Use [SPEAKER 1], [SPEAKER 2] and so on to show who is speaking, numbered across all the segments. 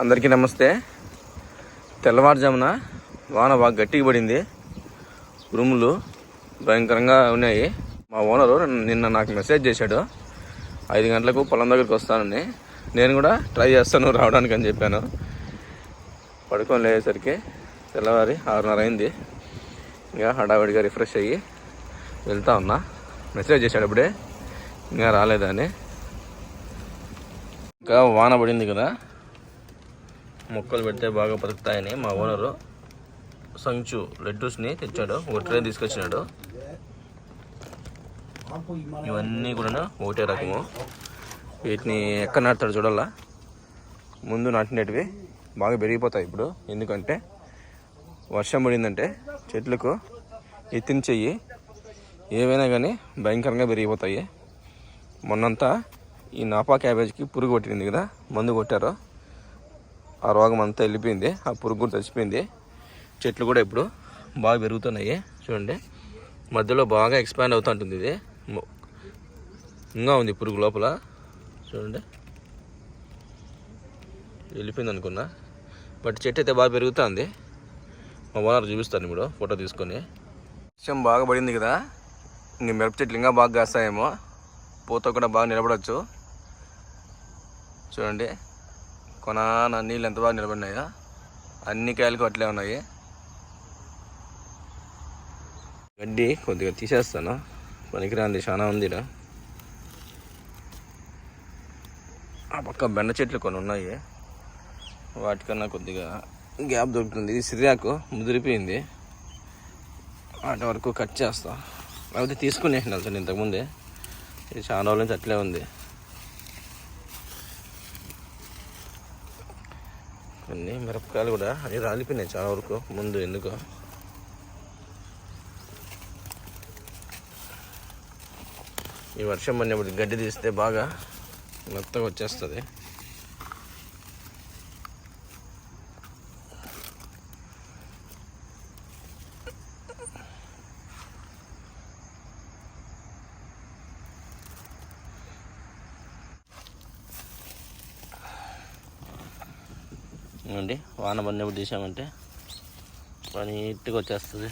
[SPEAKER 1] అందరికీ నమస్తే. తెల్లవారుజామున వాన బాగా గట్టిగా పడింది. ఉరుములు భయంకరంగా ఉన్నాయి. మా ఓనరు నిన్న నాకు మెసేజ్ చేశాడు. ఐదు గంటలకు పొలం దగ్గరికి వస్తానని. నేను కూడా ట్రై చేస్తాను రావడానికి అని చెప్పాను. పడుకొని లేసరికి తెల్లవారి ఆరున్నర అయింది. ఇంకా హడావిడిగా రిఫ్రెష్ అయ్యి వెళ్తా ఉన్నా. మెసేజ్ చేశాడు అప్పుడే ఇంకా రాలేదని. ఇంకా వాన పడింది కదా. మొక్కలు పెడితే బాగా బతుకుతాయని మా ఓనరు సంచు లెడ్డూస్ని తెచ్చాడు. ఒక ట్రే తీసుకొచ్చినాడు. ఇవన్నీ కూడా ఒకటే రకము. వీటిని ఎక్కడ నాటుతాడు చూడాలా ముందు నాటినటివి బాగా పెరిగిపోతాయి ఇప్పుడు. ఎందుకంటే వర్షం పడిందంటే చెట్లకు ఎత్తిన చెయ్యి ఏవైనా కానీ భయంకరంగా పెరిగిపోతాయి. మొన్నంతా ఈ నాపా క్యాబేజ్కి పురుగు కొట్టింది కదా మందు కొట్టారు. ఆ రోగం అంతా వెళ్ళిపోయింది ఆ పురుగు కూడా చచ్చిపోయింది. చెట్లు కూడా ఇప్పుడు బాగా పెరుగుతున్నాయి చూడండి. మధ్యలో బాగా ఎక్స్పాండ్ అవుతూ ఉంటుంది ఇది. ఇంకా ఉంది పురుగు లోపల. చూడండి. వెళ్ళిపోయింది అనుకున్నా. బట్ చెట్టు అయితే బాగా పెరుగుతుంది. మా ఓనర్ చూపిస్తాను ఇప్పుడు ఫోటో తీసుకొని. వర్షం బాగా పడింది కదా ఇంక మిరప చెట్లు ఇంకా బాగా కాస్తాయేమో. పూత కూడా బాగా నిలబడవచ్చు చూడండి. కొనాన నీళ్ళు ఎంత బాగా నిలబడినాయో అన్ని కాయలకు అట్లే ఉన్నాయి. గడ్డి కొద్దిగా తీసేస్తాను. పనికిరాంది చాలా ఉంది ఆ పక్క బెండ చెట్లు కొన్ని ఉన్నాయి. వాటికన్నా కొద్దిగా గ్యాప్ దొరుకుతుంది. ఇది సిరియాకు ముదిరిపోయింది. వాటి వరకు కట్ చేస్తా. లేకపోతే తీసుకునేసిన సార్ ఇంతకుముందే. ఇది చాలా రోజుల నుంచి అట్లే ఉంది. కొన్ని మిరపకాయలు కూడా అవి రాలిపోయినాయి చాలా వరకు. ముందు ఎందుకో. ఈ వర్షం పడినప్పుడు గడ్డి తీస్తే బాగా మెత్తగా వచ్చేస్తుంది. వాన పడినప్పుడు తీసామంటే పని నీట్గా వచ్చేస్తుంది.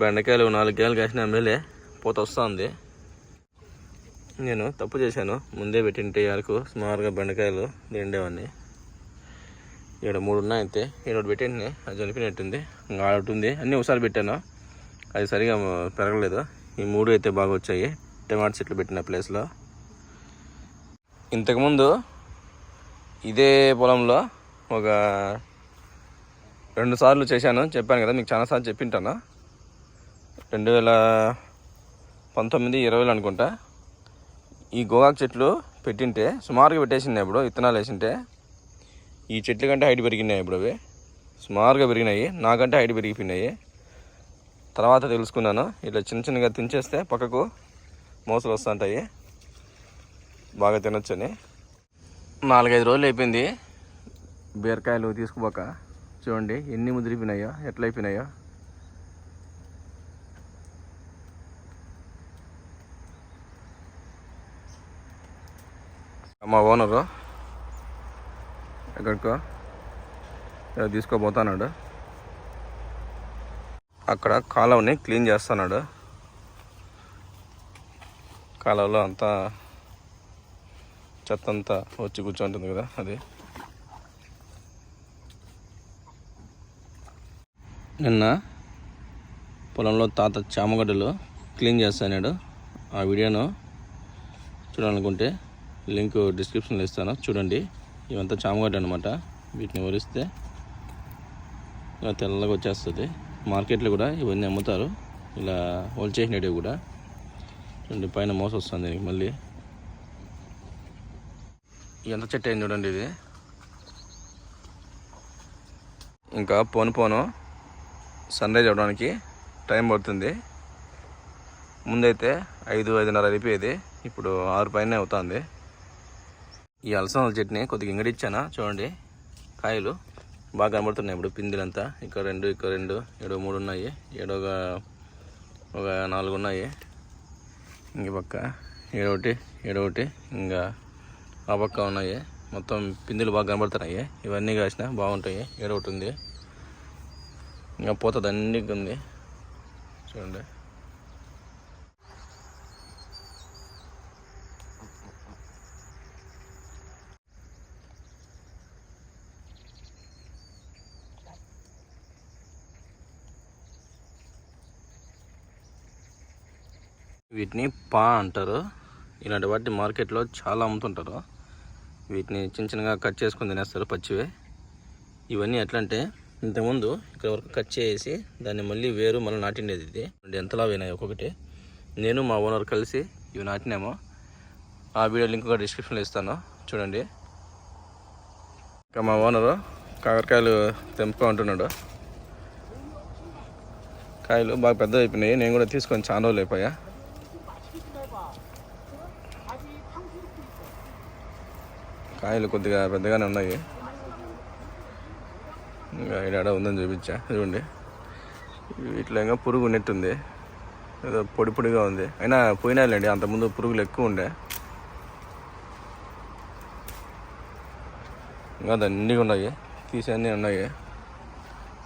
[SPEAKER 1] బెండకాయలు నాలుగు కాయలు కాసిన ఎమ్మెల్యే పోత వస్తుంది. నేను తప్పు చేశాను. ముందే పెట్టింటే వరకు సుమారుగా బెండకాయలు తిండేవాడిని ఇక్కడ మూడు ఉన్నాయి అంతే ఇక్కడ పెట్టింది అది చనిపోయినట్టుంది. ఇంకా ఆడ ఒకటి ఉంది. అన్నీ ఒకసారి పెట్టాను. అది సరిగా పెరగలేదు. ఈ మూడు అయితే బాగా వచ్చాయి టమాటా చెట్లు పెట్టిన ప్లేస్లో. ఇంతకుముందు ఇదే పొలంలో ఒక రెండు సార్లు చేశాను. చెప్పాను కదా మీకు చాలాసార్లు చెప్పింటాను. రెండు వేల పంతొమ్మిది ఇరవైలో అనుకుంటా. ఈ గోగాకు చెట్లు పెట్టింటే సుమారుగా పెట్టేసింది ఇప్పుడు విత్తనాలు వేసింటే. ఈ చెట్ల కంటే హైట్ పెరిగినాయి ఇప్పుడు అవి. సుమారుగా పెరిగినాయి. నాకంటే హైట్ పెరిగిపోయినాయి. తర్వాత తెలుసుకున్నాను. ఇట్లా చిన్న చిన్నగా తించేస్తే పక్కకు మోసలు వస్తుంటాయి. బాగా తినొచ్చని. నాలుగైదు రోజులు అయిపోయింది. బీరకాయలు తీసుకుపోక చూడండి ఎన్ని ముదిరిపోయినాయో ఎట్లయిపోయినాయో. మా ఓనరు ఎక్కడికో తీసుకోబోతున్నాడు అక్కడ కాలువని క్లీన్ చేస్తున్నాడు. కాలువలో అంతా చెత్త అంతా వచ్చి కూర్చుంటుంది కదా అది. నిన్న పొలంలో తాత చామగడ్డలు క్లీన్ చేస్తాడు ఆ వీడియోను చూడాలనుకుంటే లింక్ డిస్క్రిప్షన్లో ఇస్తాను. చూడండి ఇవంతా చామగడ్డ అనమాట వీటిని వరిస్తే ఇలా తెల్లగా వచ్చేస్తుంది. మార్కెట్లో కూడా ఇవన్నీ అమ్ముతారు. ఇలా హోల్ చేసినవి కూడా. చూడండి పైన మోస వస్తుంది దీనికి మళ్ళీ. ఎంత చెట్టు అయింది చూడండి ఇది? ఇంకా పోను పోను. సన్ రైజ్ అవ్వడానికి టైం పడుతుంది. ముందైతే ఐదు ఐదున్నర అయిపోయేది. ఇప్పుడు ఆరు పైన అవుతుంది. ఈ అలసందల చట్నీ కొద్దిగా ఇంగడిచ్చానా? చూడండి కాయలు. బాగా కనబడుతున్నాయి ఇప్పుడు పిందిలంతా. ఇక్కడ రెండు ఇక్కడ రెండు ఏడో మూడు ఉన్నాయి. ఏడో ఒక నాలుగు ఉన్నాయి. ఇంక పక్క ఏడోటి ఏడోటి ఇంకా ఆ పక్క ఉన్నాయి. మొత్తం పిందులు బాగా కనబడుతున్నాయి. ఇవన్నీ కాసిన బాగుంటాయి. ఏడోటి ఉంది. ఇంకా పోతుంది దండిగా ఉంది. చూడండి. వీటిని పా అంటారు. ఇలాంటి వాటిని మార్కెట్లో చాలా అమ్ముతుంటారు. వీటిని చిన్న చిన్నగా కట్ చేసుకొని తినేస్తారు పచ్చివే. ఇవన్నీ ఎట్లా అంటే ఇంతకుముందు ఇక్కడ వరకు కట్ చేసి దాన్ని మళ్ళీ వేరు మళ్ళీ నాటిండేది ఇది. ఎంతలా పోయినాయి ఒక్కొక్కటి నేను మా ఓనర్ కలిసి ఇవి నాటినాము. ఆ వీడియో లింక్ కూడా డిస్క్రిప్షన్లో ఇస్తాను. చూడండి. ఇంకా మా ఓనరు కాకరకాయలు తెంపుకో ఉంటున్నాడు. కాయలు బాగా పెద్ద అయిపోయినాయి. నేను కూడా తీసుకొని చాలా రోజులు అయిపోయా. కాయలు కొద్దిగా పెద్దగానే ఉన్నాయి. ఇంకా ఈడ ఉందని చూపించా. చూడండి ఇట్లా ఇంకా పురుగు నెట్టుంది ఏదో పొడి పొడిగా ఉంది. అయినా పోయినాయిలేండి అంతకుముందు పురుగులు ఎక్కువ ఉండే. ఇంకా దండిగా ఉన్నాయి. తీసేన్నీ ఉన్నాయి.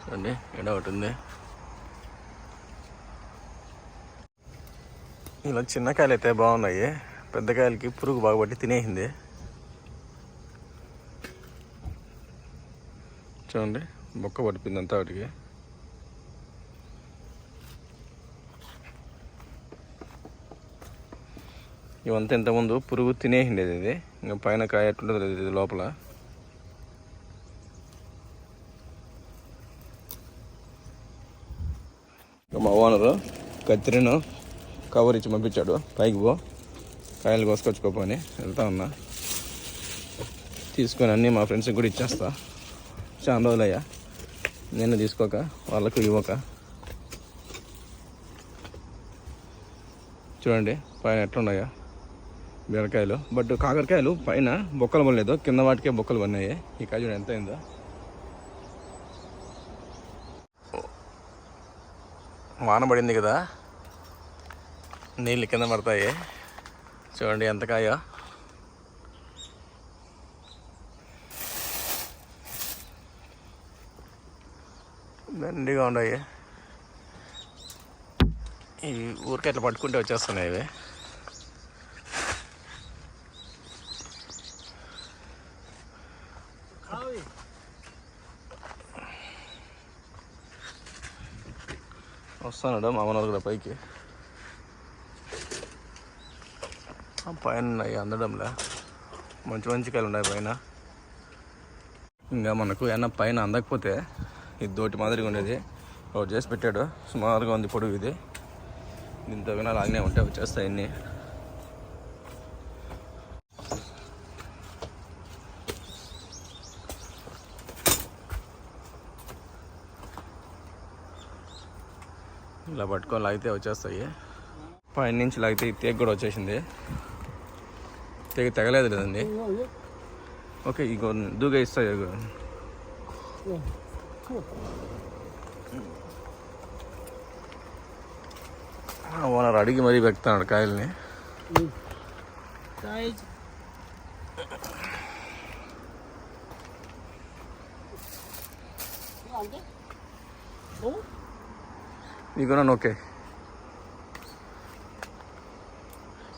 [SPEAKER 1] చూడండి ఎడ ఒకటి ఉంది. ఇలా చిన్న కాయలు అయితే బాగున్నాయి. పెద్ద కాయలకి పురుగు బాగా పట్టి తినేసింది. చూడండి. బొక్క పడిపోయింది అంతా వాటికి. ఇవంతా ఇంతకుముందు పురుగు తినేసిండేది ఇది. ఇంకా పైన కాయ ఎట్లుంటుంది ఇది లోపల. మా ఓనరు కత్తిరిను కవర్ ఇచ్చి పంపించాడు. పైకి పో. కాయలు కోసుకొచ్చుకోపోని వెళ్తా ఉన్నా. తీసుకొని అన్నీ మా ఫ్రెండ్స్కి కూడా ఇచ్చేస్తా. చాలా రోజులయ్యా. నేను తీసుకోక వాళ్ళకు ఇవ్వక. చూడండి పైన ఎట్లున్నాయా? బీరకాయలు. బట్ కాకరకాయలు పైన బొక్కలు పడలేదు. కింద వాటికే బొక్కలు పడినాయి. ఈ కాయ చూడండి ఎంత అయిందో. వాన పడింది కదా. నీళ్ళు కింద పడతాయి. చూడండి ఎంత కాయ. దండిగా ఉన్నాయి. ఈ ఊరికే అట్లా పట్టుకుంటే వచ్చేస్తున్నాయి ఇవి. వస్తున్నాడు మా మనోడు కూడా పైకి? పైన ఉన్నాయి అందడంలే. మంచి మంచి కాయలు ఉన్నాయి పైన. ఇంకా మనకు ఏమన్నా పైన అందకపోతే దోటి మాదిరిగా ఉండేది. ఒకటి చేసి పెట్టాడు. సుమారుగా ఉంది పొడుగు ఇది. దీంతో వినా లాగానే ఉంటే వచ్చేస్తాయి అన్నీ. ఇలా పట్టుకొని లాగితే వచ్చేస్తాయి పైన నుంచి లాగితే ఈ తేగ కూడా వచ్చేసింది. తేగ తెగలేదు లేదండి ఓకే ఇగో దూగా ఇస్తాయి ಓನರ್ ಅಡಿಗೆ ಮರಿ ಬೆಕ್ತಾ ನೋಡಿ ಕಾಯಿಲ್ನಿ ಈಗ ನಾನು ಓಕೆ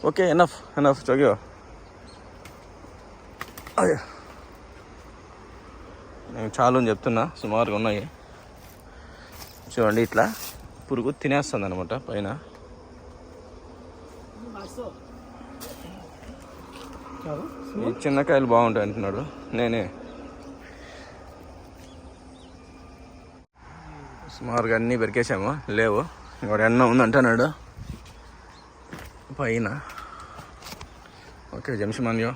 [SPEAKER 1] ಓಕೆ ಎನಫ್ ಎನಫ್ ಜೋಗ್ಯೋ ಅಯ್ಯೋ చాలు అని చెప్తున్నా సుమారుగా ఉన్నాయి. చూడండి ఇట్లా పురుగు తినేస్తుంది అనమాట పైన. చిన్నకాయలు చిన్న కాయలు బాగుంటాయి అంటున్నాడు నేనే. సుమారుగా అన్నీ పెరికేసాము లేవు. ఇంకోటి ఎన్న ఉంది అంటున్నాడు పైన. ఓకే జంషమాన్యో.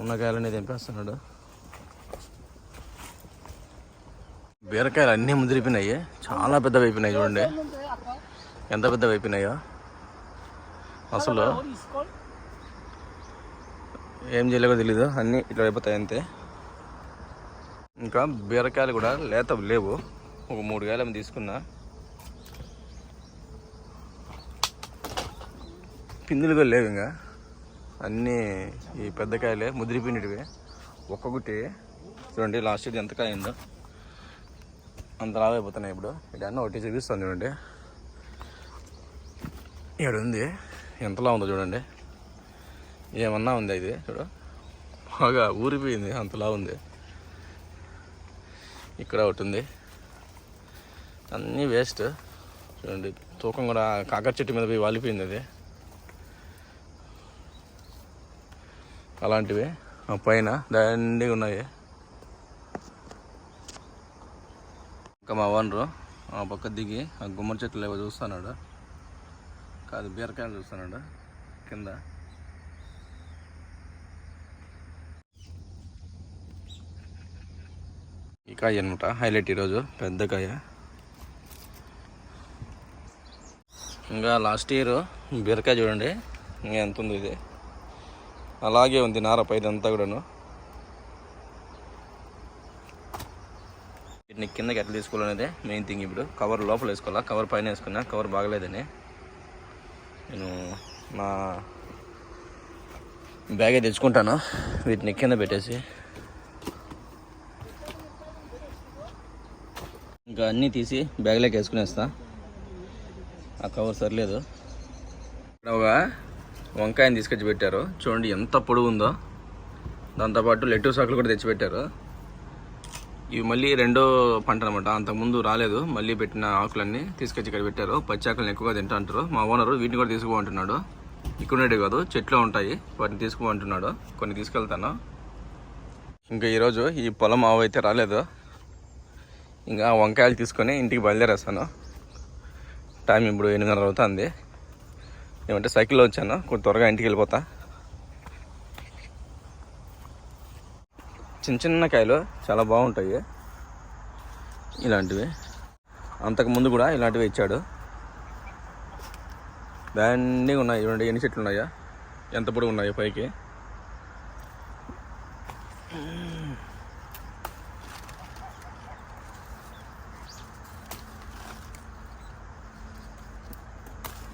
[SPEAKER 1] ఉన్న కాయలన్నీ తెంపేస్తున్నాడు బీరకాయలు అన్నీ ముదిరిపోయినాయి. చాలా పెద్ద అయిపోయినాయి చూడండి. ఎంత పెద్ద అయిపోయినాయో. అసలు ఏం చేయలేకో తెలీదు. అన్నీ ఇట్లా అయిపోతాయి అంతే. ఇంకా బీరకాయలు కూడా లేత లేవు. ఒక మూడు కాయలు ఏమో తీసుకున్నా. పిందులుగా లేవు ఇంకా. అన్నీ ఈ పెద్ద కాయలే ముదిరిపోయినటివి. ఒక్కొక్కటి చూడండి లాస్ట్ ఇది ఎంత కాయ ఉందో అంత లావ్ అయిపోతున్నాయి ఇప్పుడు. ఇక్కడ అన్న ఒకటి చూపిస్తాను చూడండి. ఇక్కడ ఉంది. ఎంతలా ఉందో చూడండి. ఏమన్నా ఉంది ఇది చూడు. బాగా ఊరిపోయింది అంతలా ఉంది. ఇక్కడ ఒకటి ఉంది. అన్నీ వేస్ట్ చూడండి తూకం కూడా కాకర చెట్టు మీద పోయి వాలిపోయింది అది. అలాంటివి. ఆ పైన దండిగా ఉన్నాయి. ఇంకా మా ఓనరు ఆ పక్క దిగి ఆ గుమ్మడి చెట్లు ఏవో చూస్తున్నాడు. కాదు బీరకాయలు చూస్తున్నాడు. కింద. ఈ కాయ అనమాట హైలైట్ ఈరోజు. పెద్ద కాయ. ఇంకా లాస్ట్ ఇయర్ బీరకాయ చూడండి. ఇంకా ఎంత ఉంది ఇది? అలాగే ఉంది నార పైన అంతా కూడాను వీటిని కిందకి ఎట్లా తీసుకోవాలనేదే మెయిన్ థింగ్ ఇప్పుడు. కవర్ లోపల వేసుకోవాలా? కవర్ పైన వేసుకున్నా కవర్ బాగలేదని. నేను నా బ్యాగే తెచ్చుకుంటాను. వీటిని కింద పెట్టేసి. ఇంకా అన్నీ తీసి బ్యాగ్లోకి వేసుకునేస్తా. ఆ కవర్ సరిలేదు. ఇక్కడ ఒక వంకాయని తీసుకొచ్చి పెట్టారు చూడండి ఎంత పొడుగు ఉందో దాంతోపాటు లెట్టూ సాకులు కూడా తెచ్చిపెట్టారు. ఇవి మళ్ళీ రెండో పంట అనమాట అంతకుముందు రాలేదు. మళ్ళీ పెట్టిన ఆకులన్నీ తీసుకొచ్చి ఇక్కడ పెట్టారు. పచ్చి ఆకులను ఎక్కువగా తింటా అంటారు. మా ఓనరు వీటిని కూడా తీసుకుపోంటున్నాడు ఇక్కడ కాదు చెట్లు ఉంటాయి. వాటిని తీసుకుపోంటున్నాడు కొన్ని తీసుకెళ్తాను. ఇంకా ఈరోజు ఈ పొలం ఆవు అయితే రాలేదు. ఇంకా వంకాయలు తీసుకొని ఇంటికి బయలుదేరేస్తాను. టైం ఇప్పుడు ఎనిమిదిన్నర అవుతుంది. ఏమంటే సైకిల్లో వచ్చాను. కొంచెం త్వరగా ఇంటికి వెళ్ళిపోతా. చిన్న చిన్న కాయలు చాలా బాగుంటాయి. ఇలాంటివి. అంతకు ముందు కూడా ఇలాంటివి ఇచ్చాడు. బ్యాండింగ్ ఉన్నాయి. చూడండి ఎన్ని చెట్లు ఉన్నాయా? ఎంత పొడి ఉన్నాయో పైకి?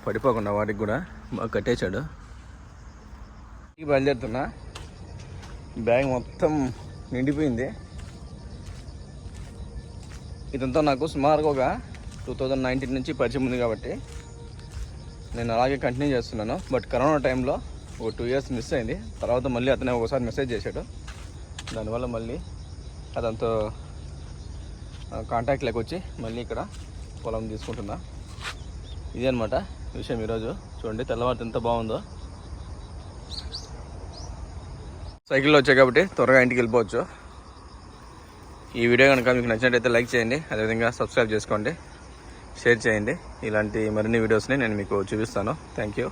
[SPEAKER 1] పడిపోకుండా వాటికి కూడా బాగా కట్టేశాడు. ఇంటికి బయలుదేరుతున్నా. బ్యాగ్ మొత్తం నిండిపోయింది. ఇదంతా నాకు సుమారుగా ఒక టూ థౌజండ్ నైన్టీన్ నుంచి పరిచయం ఉంది కాబట్టి నేను అలాగే కంటిన్యూ చేస్తున్నాను. బట్ కరోనా టైంలో ఒక టూ ఇయర్స్ మిస్ అయింది. తర్వాత మళ్ళీ అతనే ఒకసారి మెసేజ్ చేశాడు. దానివల్ల మళ్ళీ అదంతా కాంటాక్ట్ వచ్చి మళ్ళీ ఇక్కడ పొలం తీసుకుంటున్నా. ఇదే అనమాట విషయం ఈరోజు. చూడండి తెల్లవారు ఎంత బాగుందో. సైకిల్లో వచ్చాయి కాబట్టి త్వరగా ఇంటికి వెళ్ళిపోవచ్చు. ఈ వీడియో కనుక మీకు నచ్చినట్టయితే లైక్ చేయండి అదేవిధంగా సబ్స్క్రైబ్ చేసుకోండి షేర్ చేయండి. ఇలాంటి మరిన్ని వీడియోస్ని నేను మీకు చూపిస్తాను. Thank you.